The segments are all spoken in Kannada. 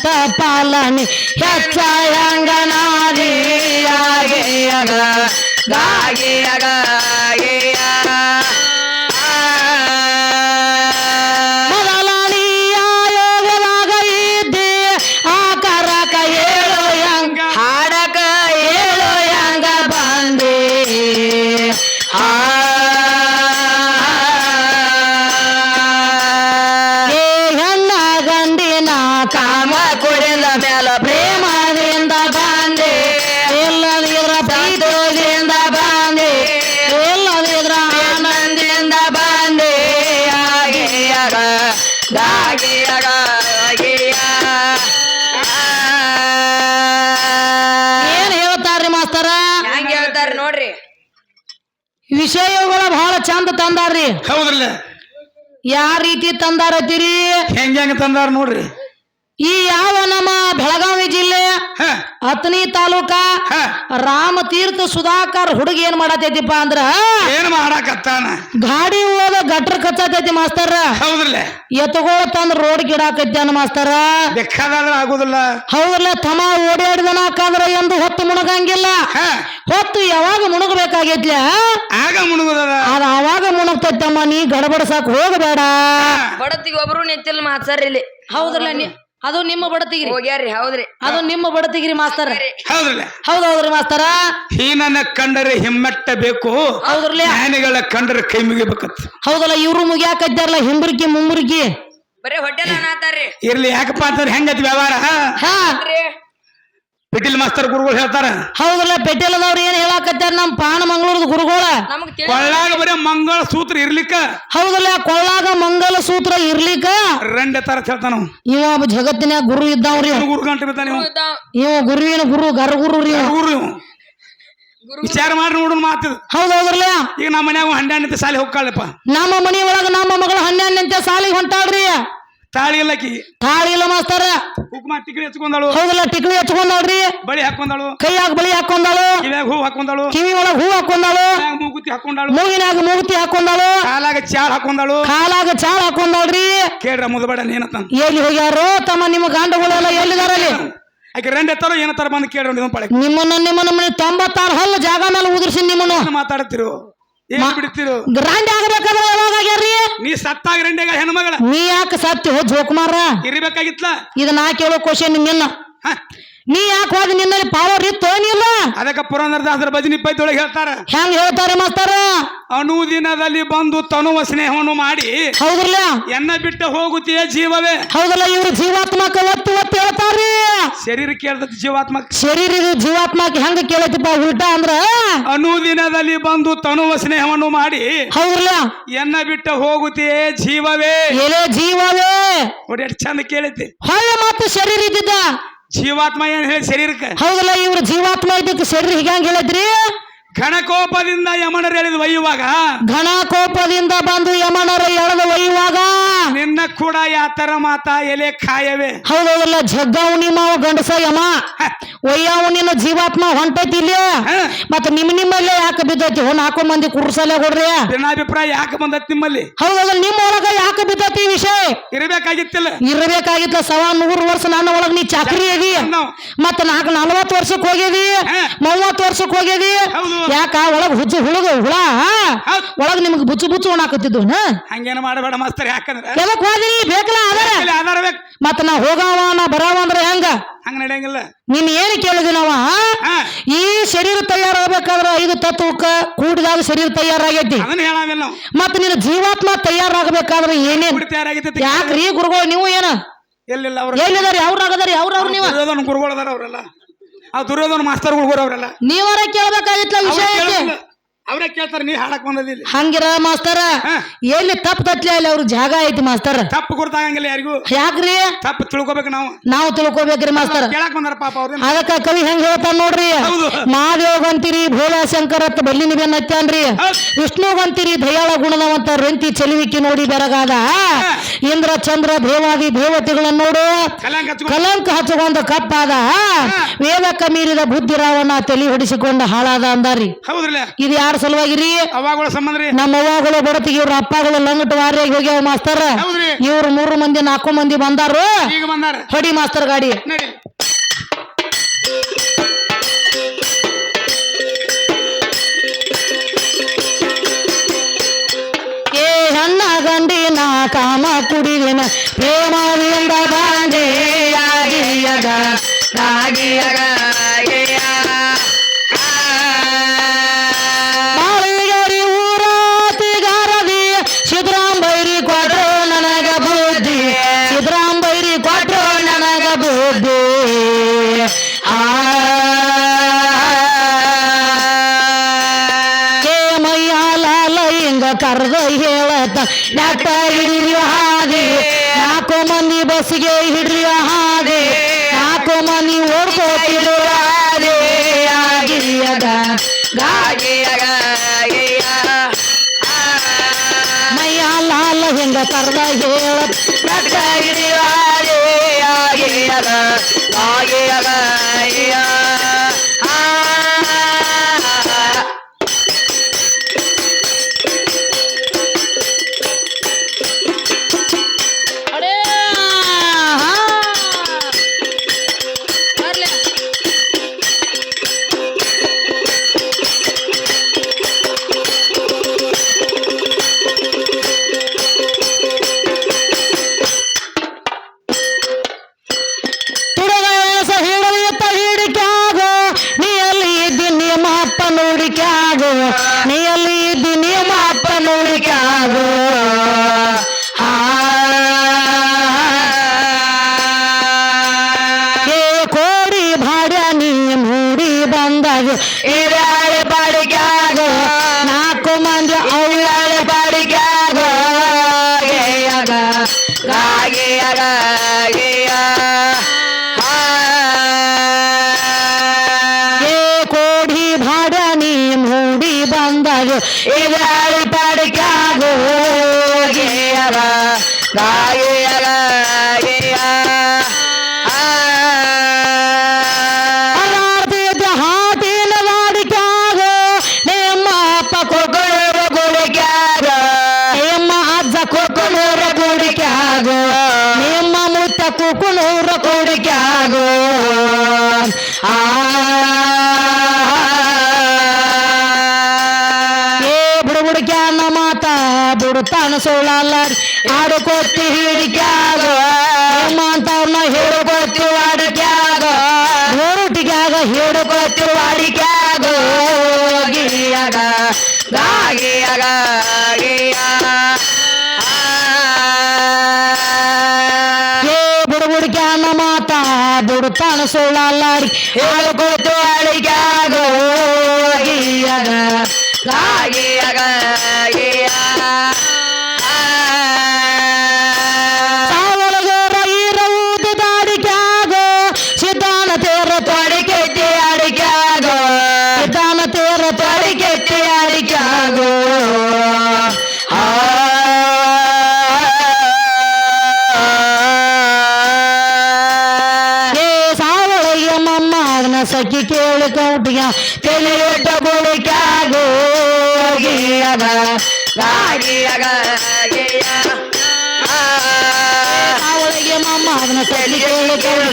ಒಂಟ ಪಾಲನೆ ಹೆಚ್ಚ ಯಂಗನಾದಿ ಆಗಿಯಗ ಗಾಗಿಯಗ ವಿಷಯಗಳ ಬಹಳ ಚಂದ ತಂದಾರ್ರಿ. ಹೌದ್ರಲ್ಲ? ಯಾವ ರೀತಿ ತಂದಾರತ್ತೀರಿ? ಹೆಂಗ ಹೆಂಗ ತಂದಾರ ನೋಡ್ರಿ. ಈ ಯಾವ ನಮ್ಮ ಬೆಳಗಾವಿ ಜಿಲ್ಲೆ ಅತ್ನಿ ಅತನಿ ತಾಲೂಕ ರಾಮ ತೀರ್ಥ ಸುಧಾಕರ್ ಹುಡುಗಿ ಏನ್ ಮಾಡತೈತಿಪ್ಪ ಅಂದ್ರ? ಏನ್ ಮಾಡಾಕತ್ತಾನ? ಗಾಡಿ ಹೋದ ಗಟ್ರ ಕಚ್ಚತೈತಿ ಮಾಸ್ತರ. ಹೌದ್ರಲ್ಲ ಎತ್ತುಗಳ ತಂದ್ ರೋಡ್ ಗಿಡಾಕೈತ್ಯಾನ ಮಾಸ್ತರ. ಬೇಕಾದ್ರೆ ಆಗುದಿಲ್ಲ. ಹೌದ್ರಲ್ಲ ತಮ ಓಡಾಡಿದನಾಕಾದ್ರ ಎಂದು ಹೊತ್ತು ಮುಣಗಂಗಿಲ್ಲ. ಹೊತ್ತು ಯಾವಾಗ ಮುಣಗಬೇಕಾಗೈತ್ಲ? ಆಗ ಮುಳುಗುದದ ಅದ ಅವಾಗ ಮುಣಗ್ತೈತಮ್ಮ ನೀ ಗಡಬಡಸಾಕ್ ಹೋಗಬೇಡ. ಬಡತಿಗೆ ಒಬ್ರು ನಿಂತಿಲ್ಲ ಮಾಸ್ತರ್ ಇಲ್ಲಿ. ಹೌದ್ರಲ್ಲ ನೀ ಅದು ನಿಮ್ಮ ಬಡತಿಗಿರಿ. ಹೋಗ್ಯಾರ್ರಿ ಹೌದ್ರಿ. ಅದು ನಿಮ್ಮ ಬಡತಿಗಿರಿ ಮಾಸ್ತರ. ಹೌದ್ರಲ್ಲ? ಹೌದೌದ್ರಿ ಮಾಸ್ತರ. ಹೀನನ ಕಂಡರೆ ಹಿಮ್ಮೆಟ್ಟ ಬೇಕು ಹೌದ್ರಲ್ಲ? ಜ್ಞಾನಿಗಳ ಕಂಡರೆ ಕೈ ಮುಗಿಬೇಕತ್. ಹೌದಲ್ಲ ಇವ್ರು ಮುಗಿಯಾಕೈತಾರಲ್ಲ ಹಿಂಬರ್ಕಿ ಮುಂಬರ್ಕಿ ಬರೇ ಹೊಟ್ಟೆಲ ಅನ್ನಾತಾರ್ರಿ ಇರ್ಲಿ ಯಾಕಪ್ಪ ಅಂತಂದ್ರೆ ಹೆಂಗತಿ ವ್ಯವಹಾರ? ಹಾ. ಪಿಟೀಲ್ ಮಾಸ್ತರ್ ಗುರುಗಳು ಹೇಳ್ತಾರ. ಹೌದಲ್ಲ ಪೆಟ್ಟೆಲದವ್ರು ಏನ್ ಹೇಳಾಕತ್ತಾರ ನಮ್ ಪಾಣ ಮಂಗಳೂರದ ಗುರುಗಳ? ಕೊಳ್ಳಾಗ ಬರೀ ಮಂಗಳ ಸೂತ್ರ ಇರ್ಲಿಕ್ಕ. ಹೌದಲ್ಲ ಕೊಳ್ಳಾಗ ಮಂಗಲ ಸೂತ್ರ ಇರ್ಲಿಕ್ಕ? ರಂಡೆ ತರ ಹೇಳ್ತಾನ. ಇವ ಒಬ್ಬ ಜಗತ್ತಿನ ಗುರು ಇದ್ದಾವ್ರಿ ಗುರು ಗಂಟೆ ಬಿದ್ದಾನ ಇವ. ಇವ ಗುರುವಿನ ಗುರು ಗರ್ಗುರು ರೀ ಇವ. ಗುರು. ವಿಚಾರ ಮಾಡಿ ನೋಡೋಣ ಮಾತು ಹೌದೌದ್ರಲ್ಲ ಈಗ ನಮ್ಮ ಮನ್ಯಾಗ ಹಂಡ್ಯಾಣ ಸಾಲಿ ಹೋಗ್ಕಾಳಪ್ಪ. ನಮ್ಮ ಮನಿ ಒಳಗ ನಮ್ಮ ಮಗಳು ಹನ್ನೆರಡನಂತೆ ಸಾಲಿಗೆ ಹೊಂಟಾಳ್ರಿ. ತಾಳಿ ಇಲ್ಲಕಿ. ತಾಳಿ ಇಲ್ಲ ಮಾಸ್ತರ. ಕುಕ್ಮ ಟಿಕ್ರಿ ಹಚ್ಕೊಂಡಾಳು. ಹೌದಲ್ಲ ಟಿಕ್ಲಿ ಹಚ್ಕೊಂಡಾಳ್ರಿ. ಬಳಿ ಹಾಕೊಂಡಾಳು. ಕೈಯಾಗ ಬಳಿ ಹಾಕೊಂಡಾಳು. ಕಿವ್ಯಾಗ ಹೂ ಹಾಕೊಂಡಾಳು. ಕಿವಿ ಒಳಗ ಹೂ ಹಾಕೊಂಡಾಳು. ಮೂಗುತಿ ಹಾಕೊಂಡಾಳು. ಮೂಗಿನಾಗ ಮೂಗುತಿ ಹಾಕೊಂಡಾಳು. ಕಾಲಾಗ ಚಾಳ್ ಹಾಕೊಂಡಾಳು. ಕಾಲಾಗ ಚಾಳ ಹಾಕೊಂಡಾಳ್ರಿ. ಕೇಳ್ರ ಮುದಬೇಡ ಏನಂತ ಎಲ್ಲಿ ಹೋಗ್ಯಾರೋ ತಮ್ಮ ನಿಮ್ಮ ಗಂಡಗಳೆಲ್ಲ ಎಲ್ಲಿದಾರಲ್ಲಿ? ಆಕೆ ರಂಡೆ ತರ ಏನತ್ತಾರ ಬಂದು ಕೇಳ್ರಿ ನಿಮ್ಮ ಪಳೆ. ನಿಮ್ಮನ್ನ ನಿಮ್ಮನ್ನ ಮನೆ ತೊಂಬತ್ತಾರು ಹಲ್ಲು ಜಾಗ ಮೇಲೆ ಉದುರ್ಸಿ ನಿಮ್ಮನ್ನು. ಮಾತಾಡ್ತಿರು. ಏನ್ ಬಿಡ್ತಿರು? ಗ್ರಾಂಡ್ ಆಗಬೇಕಾದ್ರೆ ಯಾವಾಗ ಆಗ್ಯಾರ್ರಿ? ನೀ ಸತ್ತಾಗ ರೆಂಡೆಗ ಹೆಣ್ಮಗಳ. ನೀ ಯಾಕೆ ಸತ್ತಿ ಹೋ ಜೋಕುಮಾರ? ಇರ್ಬೇಕಾಗಿತ್ಲ? ಇದು ನಾ ಕೇಳೋ ಕ್ವಶನ್ ನಿನ್ನ. ಹ. ನೀ ಯಾಕೆ ಹೋದ ನಿನ್ನಲ್ಲಿ ಪವರ್ ಇತ್ತು? ಏನಿಲ್ಲ ಅದಕ್ಕ ಪುರಂದರದಾಸರ ಭಜನಿ ಪೈತೊಳಗೆ ಹೇಳ್ತಾರ? ಹೆಂಗ್ ಹೇಳ್ತಾರೆ ಮಾಸ್ತಾರ? ಅನುದಿನದಲ್ಲಿ ಬಂದು ತನುವ ಸ್ನೇಹವನ್ನು ಮಾಡಿ ಹೌದ್ರಲ್ಲ ಎನ್ನ ಬಿಟ್ಟ ಹೋಗುತ್ತೀಯ ಜೀವವೇ? ಹೌದಲ್ಲ ಇವ್ರು ಜೀವಾತ್ಮಕ ಒತ್ತು ಒತ್ತು ಹೇಳ್ತಾರ್ರಿ. ಶರೀರ ಕೇಳ್ದ ಜೀವಾತ್ಮ ಶರೀರ ಇದು ಜೀವಾತ್ಮಕ ಹೆಂಗ ಕೇಳತಿಪ್ಪ ಉಲ್ಟಾ ಅಂದ್ರ? ಅನುದಿನದಲ್ಲಿ ಬಂದು ತನುವ ಸ್ನೇಹವನ್ನು ಮಾಡಿ ಹೌದ್ರಲ್ಲ ಎನ್ನ ಬಿಟ್ಟ ಹೋಗುತ್ತೀಯೇ ಜೀವವೇ? ಎಲೆ ಜೀವವೇ? ನೋಡಿ ಎಷ್ಟು ಚಂದ ಕೇಳೈತಿ. ಹೊಳ್ಳೆ ಮತ್ತು ಶರೀರ ಇದ್ದಿದ್ದ. ಜೀವಾತ್ಮ ಏನ್ ಹೇಳಿ ಶರೀರಕ್ಕೆ? ಹೌದಲ್ಲ ಇವ್ರ ಜೀವಾತ್ಮ ಇದಕ್ಕೆ ಶರೀರ ಹೀಗಂಗ್ ಹೇಳಿದ್ರಿ? ಘನಕೋಪದಿಂದ ಯಮನರು ಎಳೆದು ಒಯ್ಯುವಾಗ? ಘನ ಕೋಪದಿಂದ ಬಂದು ಯಮನರು ಎಳೆದು ಒಯ್ಯುವಾಗ? ನಿನ್ನ ಕೂಡ ಯಾತರ ಮಾತಾ ಎಲೆ ಕಾಯವೇ? ಹೌದೌದಲ್ಲ ಜಗ್ಗವು ನಿಮ್ಮ ಗಂಡಸ ಯಮ. ಒಯ್ಯಾವು ನಿನ್ನ ಜೀವಾತ್ಮ ಹೊಂಟೈತಿ ಇಲ್ಲಿ. ಮತ್ತ ನಿಮ್ ನಿಮ್ಮಲ್ಲೇ ಯಾಕೆ ಬಿದ್ದೈತಿ? ಹೋ ನಾಲ್ಕು ಮಂದಿ ಕುರ್ಸಲೆ ಕೊಡ್ರಿ ಭಿನ್ನಾಭಿಪ್ರಾಯ ಯಾಕೆ ಬಂದತ್ ನಿಮ್ಮಲ್ಲಿ? ಹೌದಲ್ಲ ನಿಮ್ಮ ಒಳಗ ಯಾಕೆ ಬಿದ್ದೈತಿ ಈ ವಿಷಯ? ಇರಬೇಕಾಗಿತ್ತಿಲ್ಲ. ಇರಬೇಕಾಗಿತ್ತ ಸವಾ ನೂರು ವರ್ಷ ನನ್ನ ಒಳಗ ನೀ ಚಾಕ್ರಿ ಆಗಿ ಮತ್ತ ನಾಲ್ಕು ನಲ್ವತ್ತು ವರ್ಷಕ್ಕೆ ಹೋಗಿದಿ. ಮೂವತ್ತು ವರ್ಷಕ್ಕೆ ಹೋಗಿದಿ. ಯಾಕ? ಒಳಗ ಹುಚ್ಚು ಹುಳುಗ ಹುಳ. ಒಳಗ ನಿಮ್ಗೆ ಬುಚ್ಚು ಬುಚ್ಚು ಉಣಾಕತ್ತಿದ್ದು ಹಂಗೇನು ಮಾಡಬೇಡ ಮಾಸ್ತರ್ ಯಾಕಂದ್ರೆ ಎದಕ್ ಹೋದ್ರಿ ಬೇಕಲ್ಲ ಅದರ ಇಲ್ಲಿ ಆಧಾರ ಬೇಕು. ಮತ್ತ ನಾ ಹೋಗಾವ ನಾ ಬರಾವ ಅಂದ್ರೆ ಹೆಂಗ? ಹಂಗ ನಡೆಯಂಗಿಲ್ಲ. ನೀನ್ ಏನ್ ಕೇಳಿದ್ವಿ ನಾವ ಹಾ? ಈ ಶರೀರ ತಯಾರಾಗಬೇಕಾದ್ರ ಐದು ತತ್ವಕ್ಕ ಕೂಡಿದಾಗ ಶರೀರ ತಯಾರಾಗೈತಿ. ಅದನ್ನ ಹೇಳಾವಿಲ್ಲ ನಾವು. ಮತ್ತ ನಿನ್ನ ಜೀವಾತ್ಮ ತಯಾರಾಗಬೇಕಾದ್ರ ಏನೇನ್? ಕುಡಿ ತಯಾರಾಗೈತಿ ಯಾಕ್ರಿ ಗುರುಗಳು ನೀವು ಏನ? ಎಲ್ಲಿಲ್ಲ ಅವ್ರ? ಎಲ್ಲಿದಾರಿ? ಅವ್ರ ಅವ್ರ ನೀವ? ದುರ್ಯೋಧನ ಗುರುಗಳು ಅದಾರ ಅವರೆಲ್ಲ. ಆ ದುರ್ಯೋಧನ ಮಾಸ್ತರ್ ಗುರುಗಳು ಅವರೆಲ್ಲ. ನೀವರ ಕೇಳ್ಬೇಕಾಗಿತ್ತಲ್ಲ ವಿಷಯ ಐತಿ? ಅವ್ರೇ ಕೇಳ್ತಾರೆ ನೀ ಹಾಡಕ್ ಬಂದದಿಲ್ಲ ಹಂಗಿರ ಮಾಸ್ತರ? ಎಲ್ಲಿ ತಪ್ಪು ತಟ್ಲಿ ಅಲ್ಲಿ ಅವ್ರ ಜಾಗ ಐತಿ ಮಾಸ್ತರ? ತಪ್ಪು ಗುರ್ತಾಗಂಗಿಲ್ಲ ಯಾರಿಗೂ. ಯಾಕ್ರಿ? ತಪ್ಪು ತಿಳ್ಕೊಬೇಕು ನಾವು. ನಾವು ತಿಳ್ಕೊಬೇಕ್ರಿ ಮಾಸ್ತರ. ಕೇಳಕ್ ಬಂದಾರ ಪಾಪ ಅವ್ರ. ಅದಕ್ಕ ಕವಿ ಹೆಂಗ್ ಹೇಳ್ತಾನ ನೋಡ್ರಿ? ಮಹಾದೇವ್ ಅಂತೀರಿ ಭೋಲಾ ಶಂಕರ ಬಲ್ಲಿ ಬಲ್ಲಿನ ಅತ್ಯಾನ್ರಿ ವಿಷ್ಣು ಅಂತೀರಿ ವಿಷ್ಣುಗಂತೀರಿ ದಯಾಳ ಗುಣದವಂತ ರಂತಿ ಚಲುವಿಕೆ ನೋಡಿ ಬೆರಗಾದ. ಇಂದ್ರ ಚಂದ್ರ ದೇವಾದಿ ದೇವತೆಗಳನ್ನ ನೋಡು. ಕಲಂಕ ಹಚ್ಚಕೊಂಡ ಕಪ್ಪಾದ. ವೇದಕ್ಕ ಮೀರಿದ ಬುದ್ಧಿ ರಾವಣ ತಲೆ ಹೊಡಿಸಿಕೊಂಡ ಹಾಳಾದ ಅಂದಾರಿ. ಇದು ಯಾರ ಸಲುವಾಗಿರಿ. ಅವಾಗಳ ಸಂಬಂಧ ರೀ? ನಮ್ಮ ಅವ್ವಗಳು ಬಡತಿಗೆ ಇವ್ರ ಅಪ್ಪಗಳು ಲಂಗಟ್ ವಾರಿಯಾಗಿ ಹೋಗ್ಯಾವ ಮಾಸ್ತರ್. ಹೌದ್ರಿ. ಇವ್ರು ಮೂರು ಮಂದಿ ನಾಲ್ಕು ಮಂದಿ ಬಂದಾರು. ಈಗ ಬಂದಾರ. ಹೊಡಿ ಮಾಸ್ತರ್ ಗಾಡಿ. ನಡಿ. ಏ ಹೆಣ್ಣ ನಾ ಕಾಮ ಕುಡಿದಿನ. ಪ್ರೇಮವಿಂದ ಬಾಂಡೆ ಆಗಿಯಗ ಮಾಳಿಗರಿ ನಟ ಹಿಡಿರಿ ಹಾಗೆ, ನಾಲ್ಕು ಮಂದಿ ಬಸ್ಸಿಗೆ ಹಿಡ್ರಿ ಹಾಗೆ, ನಾಲ್ಕು ಮಂದಿ ಓಡ್ಕೋತಿರು ಹಾಗೆ ಆಗಿರಿಯದ ಮೈಯ ಲಾಲ ಹೆಂಗ ಕರ್ದ ಹೇಳ ಡಾಕ್ಟರ್ ಹಿಡಿರಿ ಮುತ್ತ ಕೋಡಿಕೆ ಆಗೋ ಆ ಬುಡುತಾನ ಸೋಳಲ್ಲಾಡಿ ಹಿಡುಕೊತ್ತಿ ಅವಳಿಗೆ ಮಮ್ಮ ಅದನ್ನ ಸಖಿ ಕೇಳಿ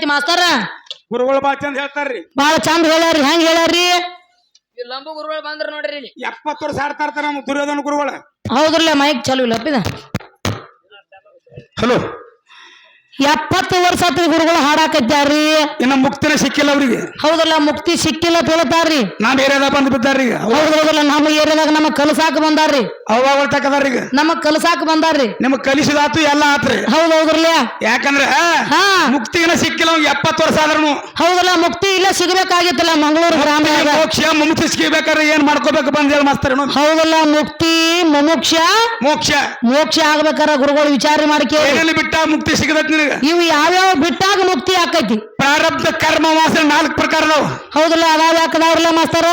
ಕೌಟಿ ಮಾಸ್ತರ್? ಗುರುಗಳು ಬಾಳ ಚಂದ ಹೇಳ್ತಾರ್ರಿ. ಬಾಳ ಚಂದ ಹೇಳ್ಯಾರಿ ಹೆಂಗ್ ಹೇಳ್ಯಾರಿ ಈ ಲಂಬು ಗುರುಗಳು ಬಂದ್ರ ನೋಡ್ರಿ ಇಲ್ಲಿ. ಎಪ್ಪತ್ತು ವರ್ಷ ಆಡ್ತಾ ಇರ್ತಾರ ನಮ್ಮ ದುರ್ಯೋಧನ ಗುರುಗಳ. ಹೌದ್ರಲ್ಲ ಮೈಕ್ ಚಲೋ ಇಲ್ಲ ಹಲೋ. ಎಪ್ಪತ್ತು ವರ್ಷ ಆತ್ರಿ ಗುರುಗಳು ಹಾಡಾಕತ್ಯಾರ್ರಿ. ಇನ್ನ ಮುಕ್ತಿನ ಸಿಕ್ಕಿಲ್ಲ ಅವ್ರಿಗೆ. ಹೌದಲ್ಲ ಮುಕ್ತಿ ಸಿಕ್ಕಿಲ್ಲ ತಿಳ್ತಾರ್ರಿ. ನಾ ಏರಿಯಾದಾಗ ಬಂದು ಬಿದ್ದಾರ್ರಿ ಈಗ. ಹೌದ್ ಹೌದಲ್ಲ ನಮ್ಮ ಏರಿಯಾದಾಗ ನಮಗ್ ಕಲಸಾಕ ಬಂದಾರ್ರಿ. ಅವಾಗ ಈಗ ನಮಗ್ ಕಲಸಾಕ ಬಂದಾರ್ರಿ. ನಿಮಗ್ ಕಲಿಸಿದಾತು ಎಲ್ಲ ಆತ್ರಿ. ಹೌದ್ ಹೌದ್ರಲ್ಲ ಯಾಕಂದ್ರೆ ಹಾ ಮುಕ್ತಿನ ಸಿಕ್ಕಿಲ್ಲ ಅವ್ನಿಗೆ ಎಪ್ಪತ್ತು ವರ್ಷ ಆದ್ರೂ ಹೌದಲ್ಲ ಮುಕ್ತಿ ಇಲ್ಲ ಸಿಗಬೇಕಾಗಿತ್ತಲ್ಲ ಮಂಗಳೂರು ಗ್ರಾಮ ಮೋಕ್ಷ ಮುಕ್ತಿ ಸಿಗ್ಬೇಕಾದ್ರೆ ಏನ್ ಮಾಡ್ಕೋಬೇಕು ಬಂದ್ ಹೇಳಿ ಮಾಸ್ತಾರ ಹೌದಲ್ಲ ಮುಕ್ತಿ ಮುಮುಕ್ಷ? ಮೋಕ್ಷ. ಮೋಕ್ಷ ಆಗ್ಬೇಕಾರ ಗುರುಗಳು ವಿಚಾರ ಮಾಡ್ಕೇಳಿ ಏನಲ್ಲಿ ಬಿಟ್ಟ ಮುಕ್ತಿ ಸಿಗದತ್ ನಿನಗ? ಇವು ಯಾವ್ಯಾವ ಬಿಟ್ಟಾಗ ಮುಕ್ತಿ ಆಕೈತಿ? ಪ್ರಾರಬ್ಧ ಕರ್ಮ ವಾಸನೆ ನಾಲ್ಕು ಪ್ರಕಾರ ಅದಾವ. ಹೌದಲ್ಲ ಅದಾವ ಯಾಕದಾವ್ರಲ್ಲ ಮಾಸ್ತರ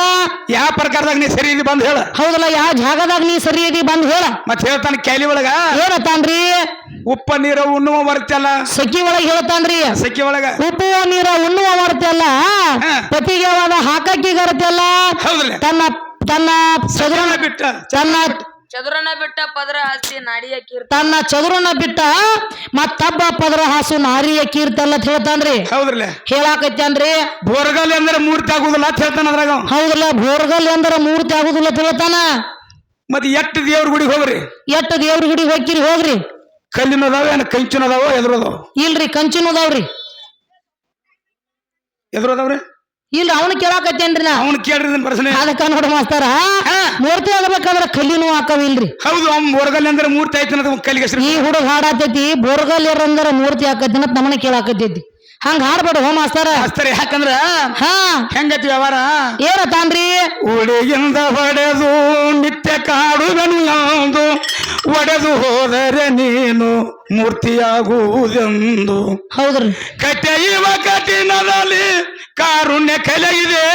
ಯಾವ ಪ್ರಕಾರದಾಗ ನೀ ಸರಿ ಇದೆ ಬಂದ್ ಹೇಳ. ಹೌದಲ್ಲ ಯಾವ ಜಾಗದಾಗ ನೀ ಸರಿ ಇದಿ ಬಂದ್ ಹೇಳ. ಮತ್ ಹೇಳ್ತಾನೆ ಕ್ಯಾಲಿ ಒಳಗ? ಏನತ್ತಾನ್ರಿ ಉಪ್ಪ ನೀರ ಉಣ್ಣುವ ಬರ್ತಲ್ಲ ಸಖಿ ಒಳಗ ಹೇಳ್ತಾನ್ರಿ. ಸಖಿ ಒಳಗ? ಉಪ್ಪುವ ನೀರ ಉಣ್ಣುವ ಬರ್ತಲ್ಲ. ಪತಿಗೆ ಹಾಕಕ್ಕಿ ಗರತೆಲ್ಲ ಹೌದಲ್ಲ ತನ್ನ ತನ್ನ ಸದನ ಬಿಟ್ಟ. ತನ್ನ ಚದುರನ ಬಿಟ್ಟ ಪದರ ಹಾಸಿ ನಾಡಿಯ ಕೀರ್ತಿ. ತನ್ನ ಚದುರನ್ನ ಬಿಟ್ಟ ಮತ್ತಬ್ಬ ಪದರ ಹಾಸು ನಾರಿಯ ಕೀರ್ತಲ್ಲ ಅಂತ ಹೇಳ್ತಾನ್ರಿ. ಹೌದ್ರಲ್ಲ? ಹೇಳಾಕತ್ಯಾನ್ರಿ ಬೋರ್ಗಲ್ ಅಂದ್ರೆ ಮೂರ್ತಿ ಆಗುದಿಲ್ಲ ಅಂತ ಹೇಳ್ತಾನ ಅದ್ರಾಗ ಅವ. ಹೌದಲ್ಲ ಬೋರ್ಗಲ್ ಅಂದ್ರ ಮೂರ್ತಿ ಆಗುದಿಲ್ಲ ಅಂತ ಹೇಳ್ತಾನ. ಮತ್ ಎಟ್ಟು ದೇವ್ರ ಗುಡಿಗೆ ಹೋಗ್ರಿ? ಎಟ್ಟು ದೇವ್ರ ಗುಡಿಗೆ ಹೋಗಿರಿ ಹೋಗ್ರಿ. ಕಲ್ಲಿನ ಅದಾವ ಏನ್? ಕಂಚಿನ ಅದಾವ ಎದುರು ಅದಾವ ಇಲ್ರಿ ಕಂಚಿನ ಅದಾವ್ರಿ. ಎದುರು ಅದಾವ್ರಿ ಇಲ್ರಿ ಅವನು ಕೇಳಾಕತ್ತೇನ್ರಿ ನಾ? ಅವನ್ ಕೇಳ್ರಿ ಪ್ರಶ್ನೆ. ಅದಕ್ಕ ನೋಡ ಮಾಸ್ತಾರ. ಮೂರ್ತಿ ಆಗಬೇಕಂದ್ರೆ ಕಲ್ಲಿನೂ ಹಾಕವಿಲ್ರಿ. ಹೌದು ಅವ್ನು ಬೋರ್ಗಲ್ ಅಂದ್ರೆ ಮೂರ್ತಿ ಐತಿ ಅದು ಕಲ್ಲಿಗೆ ಈ ಹುಡುಗ ಹಾಡಾತೈತಿ ಬೋರ್ಗಲ್ ಇರಂದ್ರೆ ಮೂರ್ತಿ ಹಾಕತ್ತಿ ಅಂತ ನಮ್ಮನೆ ಕೇಳಾಕತ್ತೈತಿ. ಹಂಗ ಹಾಡ್ಬೇಡ ಹೋ ಮಾಸ್ತಾರ. ಮಾಸ್ತಾರ ಯಾಕಂದ್ರ ಹಾ. ಹೆಂಗೈತಿ ವ್ಯವಹಾರ? ಏನತಾನ್ರಿ ಉಳಿಯಿಂದ ಹೊಡೆದು ನಿತ್ಯ ಕಾಡು ಯಾವುದು ಒಡೆದು ಹೋದರೆ ನೀನು ಮೂರ್ತಿಯಾಗುವುದೆಂದು. ಹೌದ್ರಿ. ಕಟ್ಟೆಯುವ ಕಠಿಣದಲ್ಲಿ ಕಾರುಣ್ಯ ಕಲೆ ಇದೆ.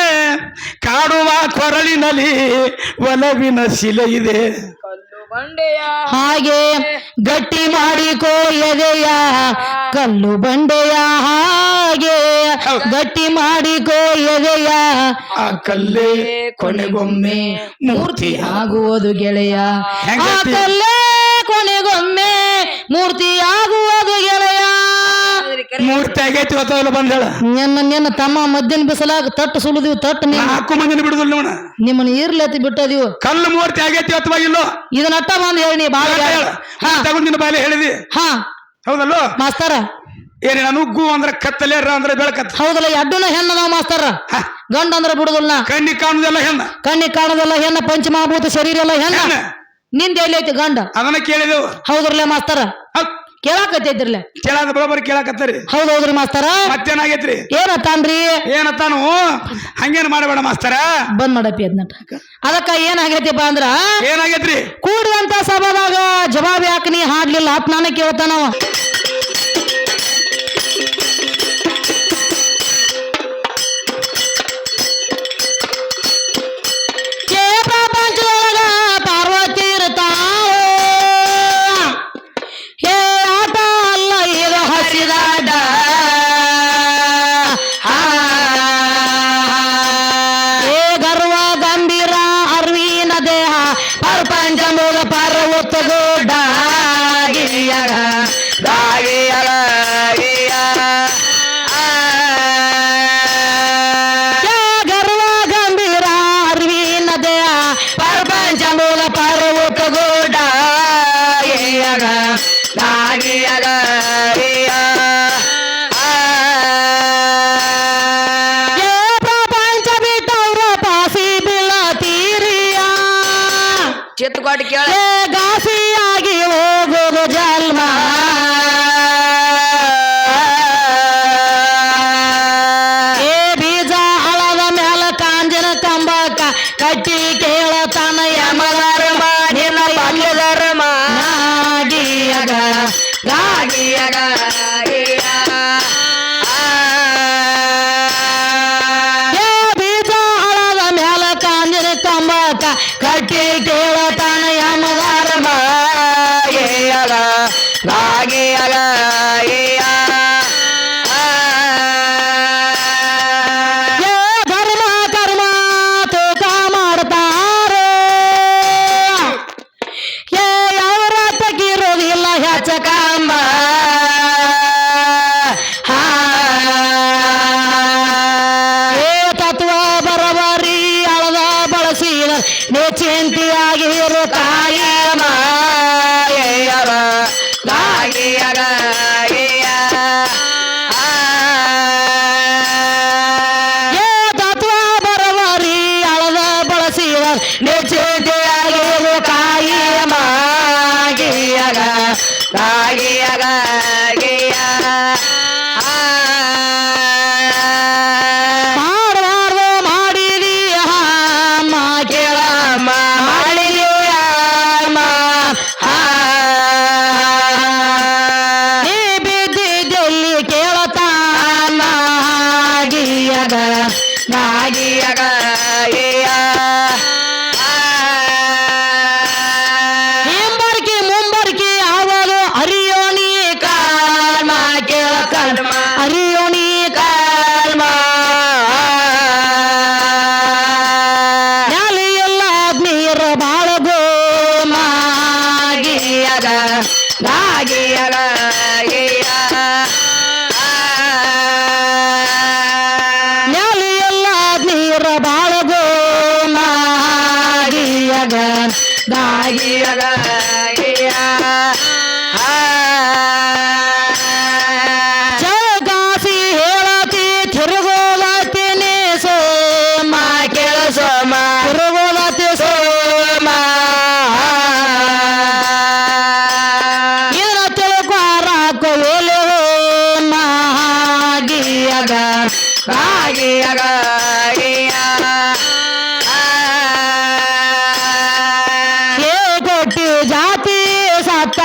ಕಾಡುವ ಕೊರಳಿನಲ್ಲಿ ಒಲವಿನ ಶಿಲೆ ಇದೆ. ಕಲ್ಲು ಬಂಡೆಯ ಹಾಗೆ ಗಟ್ಟಿ ಮಾಡಿಕೋ ಎದೆಯ ಕಲ್ಲು ಬಂಡೆಯ ಹಾಗೆ ಗಟ್ಟಿ ಮಾಡಿಕೋ ಎದೆಯ ಆ ಕಲ್ಲೇ ಕೊನೆಗೊಮ್ಮೆ ಮೂರ್ತಿ ಆಗುವುದು ಗೆಳೆಯ. ಆ? ಕಲ್ಲೇ ಕೊನೆಗೊಮ್ಮೆ ಮೂರ್ತಿ ಆಗುವುದು ಗೆಳೆಯ. ಮೂರ್ತಿ ಆಗೈತಿ ಹೊತ್ತವಲ್ಲ ಬಂದಳ ನಿನ್ನ ನಿನ್ನ ತಮ್ಮ ಮಧ್ಯಾಹ್ನ ಬಿಸಲಾಗ ತಟ್ಟು ಸುಳಿದೀವಿ ತಟ್ಟು ನೀ ನಾಲ್ಕು ಮಂದಿನ ಬಿಡುದಿಲ್ಲ ನಿಮ್ಮನ ನಿಮ್ಮನ್ನ ಈರ್ಲತ್ತಿ ಬಿಟ್ಟದಿವು. ಕಲ್ಲು ಮೂರ್ತಿ ಆಗೈತಿ ಅಥವಾ ಇಲ್ಲೋ? ಇದನ್ನ ಅಟ್ಟ ಬಂದ್ ಹೇಳಿ ನೀ ಬಾಳ ಹೇಳ. ತಗೊಂಡ್ ನಿನ್ನ ಬಾಯಲ್ಲಿ ಹೇಳಿದಿ. ಹಾ. ಹೌದಲ್ಲೋ? ಮಾಸ್ತಾರ. ಏನ್ ನುಗ್ಗು ಅಂದ್ರೆ ಕತ್ತಲೆ ಅಂದ್ರೆ ಬೆಳಕತ್ತ. ಹೌದಲ್ಲ ಎಡ್ಡುನ ನಾವು ಮಾಸ್ತಾರ. ಗಂಡ ಅಂದ್ರೆ ಬಿಡುದಿಲ್ಲ. ಕಣ್ಣಿ ಕಾಣುದೆಲ್ಲ ಹೆಣ್ಣ. ಕಣ್ಣಿ ಕಾಣುದೆಲ್ಲ ಹೆಣ್ಣ ಪಂಚಮಹಾಭೂತ ಶರೀರ ಎಲ್ಲ ಹೆಣ್ಣ. ನಿಂದ ನಿಂದ ಎಲ್ಲೈತಿ ಗಂಡ? ಅದನ್ನ ಕೇಳಿದೆವು. ಹೌದ್ರಲ್ಲ ಮಾಸ್ತಾರ. ಕೇಳಾಕತ್ತೈತ್ರಿಲ್ಲ ಕೇಳಾದ ಬರೋಬ್ಬರಿ ಕೇಳಾಕತ್ತರಿ. ಹೌದು ಹೌದ್ರಿ ಮಾಸ್ತರ? ಮತ್ತೇನಾಗೈತ್ರಿ? ಏನತ್ತಾನ್ರಿ? ಏನತ್ತಾನು? ಹಂಗೇನ್ ಮಾಡಬೇಡ ಮಾಸ್ತರ. ಬಂದ್ ಮಾಡಪ್ಪಿ ಅದ್ನ ಅದಕ್ಕ ಏನಾಗೈತಿಪ್ಪ ಅಂದ್ರ? ಏನಾಗೈತ್ರಿ? ಕೂಡಿದಂತ ಸಭಾದಾಗ ಜವಾಬ್ ಯಾಕೆ ನೀ ಹಾಡ್ಲಿಲ್ಲ ಅತ್ ನಾನು ಕೇಳ್ತಾನವ ಚಿತ್ತುಕೊಟ್ಟು ಕೇಳ. ಕಂಬಕ ಕಟ್ಟಿ ಕೇಳತಾನ ಯಮಧರ್ಮ ಏಯಗ ಗಾಗಿಯಗ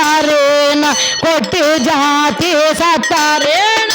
ಸತ್ತಾರೇನ ಕೊಟ್ಟು ಜಾತಿ ಸತ್ತಾರೇನ?